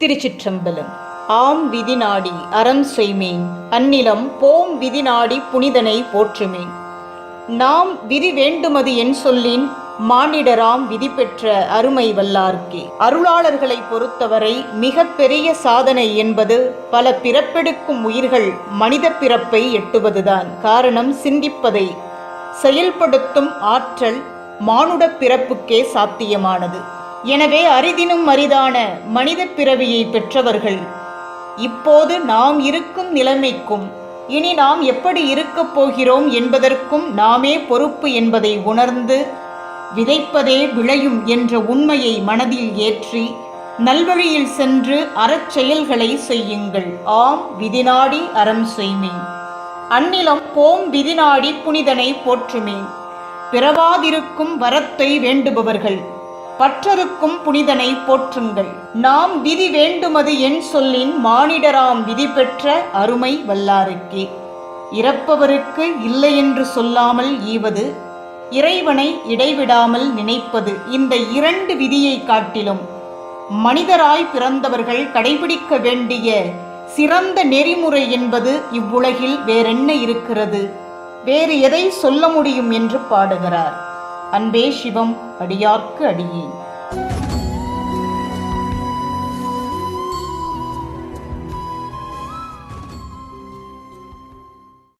திருச்சிற்றம்பலம். ஆம் விதி நாடி அறம் செய்மேன். அந்நிலம் போம் விதி நாடி புனிதனை போற்றுமேன். நாம் விதி வேண்டுமது என் சொல்லின் மானிடராம் விதி பெற்ற அருமை வல்லார்க்கே. அருளாளர்களை பொறுத்தவரை மிக பெரிய சாதனை என்பது பல பிறப்பெடுக்கும் உயிர்கள் மனித பிறப்பை எட்டுவதுதான். காரணம் சிந்திப்பதை செயல்படுத்தும் ஆற்றல் மானுட பிறப்புக்கே சாத்தியமானது. எனவே அரிதினும் அரிதான மனித பிறவியை பெற்றவர்கள். இப்போது நாம் இருக்கும் நிலைமைக்கும் இனி நாம் எப்படி இருக்கப் போகிறோம் என்பதற்கும் நாமே பொறுப்பு என்பதை உணர்ந்து விதைப்பதே விளையும் என்ற உண்மையை மனதில் ஏற்றி நல்வழியில் சென்று அறச்செயல்களை செய்யுங்கள். ஆம் விதிநாடி அறம் செய்மேன். அந்நிலம் போம் விதிநாடி புனிதனை போற்றுமேன். பிறவாதிருக்கும் வரத்தை வேண்டுபவர்கள் பற்றருக்கும் புனிதனை போற்றுங்கள். நாம் விதி வேண்டுமது என் சொல்லின் மானிடராம் விதி பெற்ற அருமை வல்லாருக்கே. இறப்பவருக்கு இல்லை என்று சொல்லாமல் ஈவது இறைவனை இடைவிடாமல் நினைப்பது இந்த இரண்டு விதியை காட்டிலும். மனிதராய் பிறந்தவர்கள் கடைபிடிக்க வேண்டிய சிறந்த நெறிமுறை என்பது இவ்வுலகில் வேறென்ன இருக்கிறது? வேறு எதை சொல்ல முடியும் என்று பாடுகிறார். அன்பே சிவம் அடியார்க்கு அடியேன்